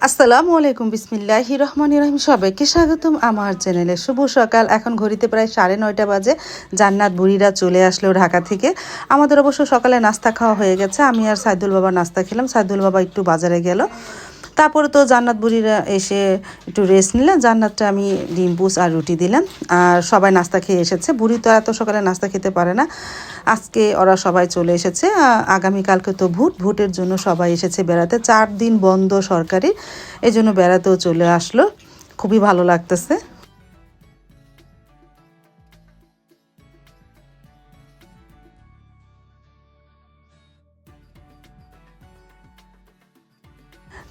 আসসালামু আলাইকুম, বিসমিল্লাহি রহমান রহিম। সবাইকে স্বাগতম আমার চ্যানেলে। শুভ সকাল। এখন ঘড়িতে প্রায় সাড়ে নয়টা বাজে। জান্নাত বুড়িরা চলে আসলো ঢাকা থেকে। আমাদের অবশ্য সকালে নাস্তা খাওয়া হয়ে গেছে। আমি আর সাইদুল বাবা নাস্তা খেলাম। সাইদুল বাবা একটু বাজারে গেল। তারপরে তো জান্নাত বুড়িরা এসে একটু রেস্ট নিলাম জান্নাতটা আমি ডিম বুস আর রুটি দিলাম। আর সবাই নাস্তা খেয়ে এসেছে। বুড়ি তো এত সকালে নাস্তা খেতে পারে না। আজকে ওরা সবাই চলে এসেছে। আগামীকালকে তো ভোট। ভোটের জন্য সবাই এসেছে বেড়াতে। চার দিন বন্ধ সরকারি। এই জন্য বেড়াতেও চলে আসলো। খুবই ভালো লাগতেছে।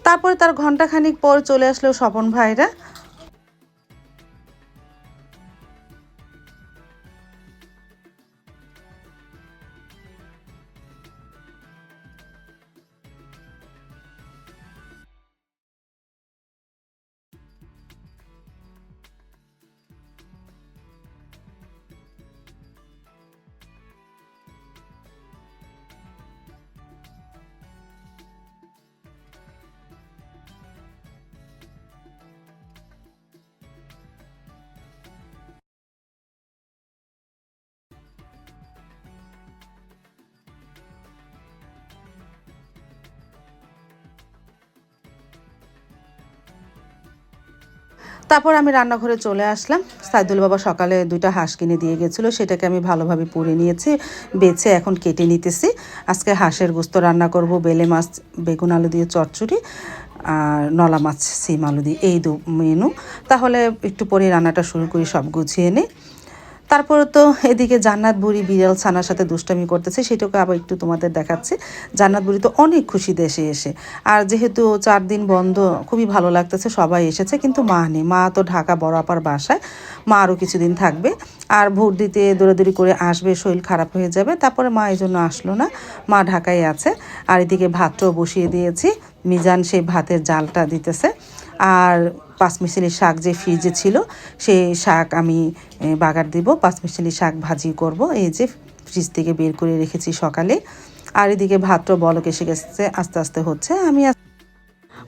তারপরে তার ঘন্টাখানিক পর চলে আসলো স্বপন ভাইরা। তারপর আমি রান্নাঘরে চলে আসলাম। সাইদুল বাবা সকালে দুইটা হাঁস কিনে দিয়ে গেছিল, সেটাকে আমি ভালোভাবে পুড়ে নিয়েছি, বেছে এখন কেটে নিতেছি। আজকে হাঁসের গোস্ত রান্না করব, বেলে মাছ, বেগুন আলু দিয়ে চচ্চড়ি আর নলা মাছ, সিম আলু দিয়ে, এই দু মেনু। তাহলে একটু পরে রান্নাটা শুরু করি, সব গুছিয়ে নিই। তারপরে তো এদিকে জান্নাত বুড়ি বিড়াল ছানার সাথে দুষ্টামি করতেছে, সেটাকে আবার একটু তোমাদের দেখাচ্ছে। জান্নাত বুড়ি তো অনেক খুশি দেশে এসে। আর যেহেতু চার দিন বন্ধ, খুবই ভালো লাগতেছে, সবাই এসেছে, কিন্তু মা নেই। মা তো ঢাকা বড় আপার বাসায়, মা আরও কিছুদিন থাকবে। আর ভোট দিতে দৌড়াদৌড়ি করে আসবে, শরীর খারাপ হয়ে যাবে, তারপরে মা এই জন্য আসলো না। মা ঢাকায় আছে। আর এদিকে ভাতটাও বসিয়ে দিয়েছি। মিজান সেই ভাতের জালটা দিতেছে। আর পাঁচমিশালি শাক যে ফ্রিজে ছিল সেই শাক আমি বাগার দিব। পাঁচমিশালি শাক ভাজি করব। এই যে ফ্রিজ থেকে বের করে রেখেছি সকালে। আর এদিকে ভাতটা বলক এসে গেছে, আস্তে আস্তে হচ্ছে। আমি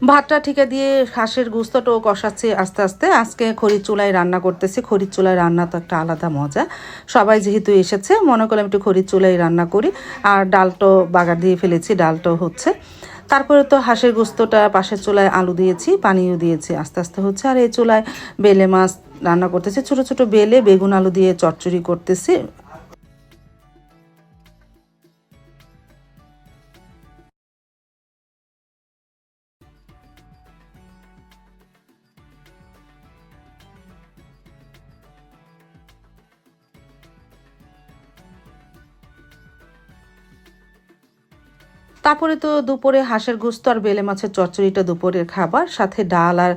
ভাতটা ঠিকা দিয়ে হাঁসের গুস্তটাও কষাচ্ছি আস্তে আস্তে। আজকে খড়ির চুলায় রান্না করতেছি। খড়ির চুলায় রান্না তো একটা আলাদা মজা। সবাই যেহেতু এসেছে, মনে করলাম একটু খড়ির চুলায় রান্না করি। আর ডালটাও বাগার দিয়ে ফেলেছি, ডালটাও হচ্ছে। তারপরে তো হাঁসের গোস্তটা পাশের চুলায় আলু দিয়েছি, পানিও দিয়েছি, আস্তে আস্তে হচ্ছে। আর এই চুলায় বেলে মাছ রান্না করতেছি। ছোট ছোট বেলে বেগুন আলু দিয়ে চচ্চড়ি করতেছি। তারপরে তো দুপুরে হাঁসের গুস্ত আর বেলে মাছের চচ্চড়িটা দুপুরের খাবার, সাথে ডাল আর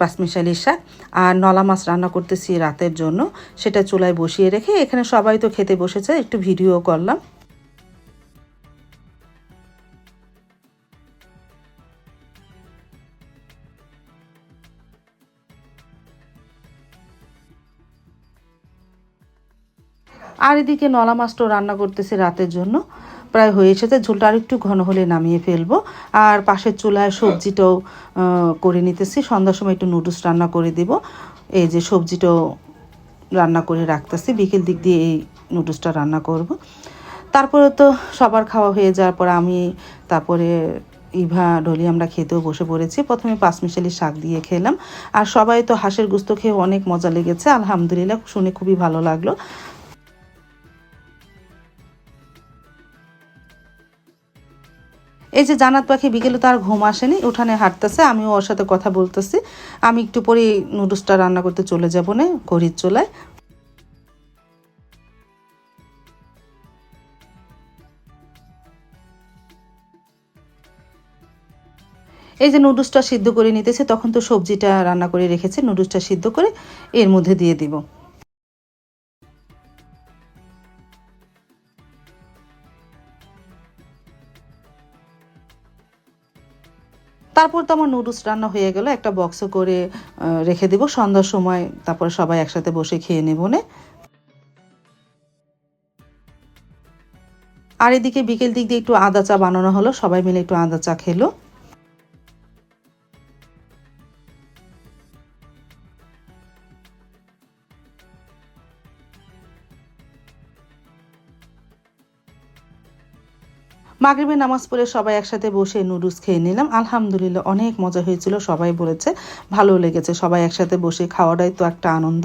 পাঁচমিশালি শাক আর নলা মাছ রান্না করতেছি রাতের জন্য। সেটা চুলায় বসিয়ে রেখে এখানে সবাই তো খেতে বসেছে, একটু ভিডিও করলাম। আর এদিকে নলা মাছটাও রান্না করতেছি রাতের জন্য। প্রায় হয়ে এসেছে। ঝোলটা আর একটু ঘন হলে নামিয়ে ফেলব। আর পাশের চুলায় সবজিটাও করে নিতেছি। সন্ধ্যার সময় একটু নুডলস রান্না করে দিব। এই যে সবজিটাও রান্না করে রাখতেছি। বিকেল দিক দিয়ে এই নুডলসটা রান্না করব। তারপরে তো সবার খাওয়া হয়ে যাওয়ার পর আমি তারপরে ইভা ডলি আমরা খেতেও বসে পড়েছি। প্রথমে পাঁচমিশালি শাক দিয়ে খেলাম। আর সবাই তো হাঁসের গুস্ত খেয়ে অনেক মজা লেগেছে। আলহামদুলিল্লাহ শুনে খুবই ভালো লাগল। এই যে জানাত পাখি বিকেলে তো আর ঘুম আসেনি, উঠানে হাঁটতেছে, আমিও ওর সাথে কথা বলতেছি। আমি একটু পরে নুডলসটা রান্না করতে চলে যাব না, ঘড়ির চোলায়। এই যে নুডলসটা সিদ্ধ করে নিতেছে, তখন তো সবজিটা রান্না করে রেখেছে, নুডলসটা সিদ্ধ করে এর মধ্যে দিয়ে দিব। তারপর তো আমার নুডলস রান্না হয়ে গেল, একটা বক্সে করে রেখে দেবো। সন্ধ্যার সময় তারপরে সবাই একসাথে বসে খেয়ে নেব, নে? আর এদিকে বিকেল দিক দিয়ে একটু আদা চা বানানো হলো, সবাই মিলে একটু আদা চা খেলো। মাগরিবের নামাজ পড়ে সবাই একসাথে বসে নুডলস খেয়ে নিলাম। আলহামদুলিল্লাহ, অনেক মজা হয়েছিল, সবাই বলেছে, ভালো লেগেছে, সবাই একসাথে বসে খাওয়াটাই তো একটা আনন্দ।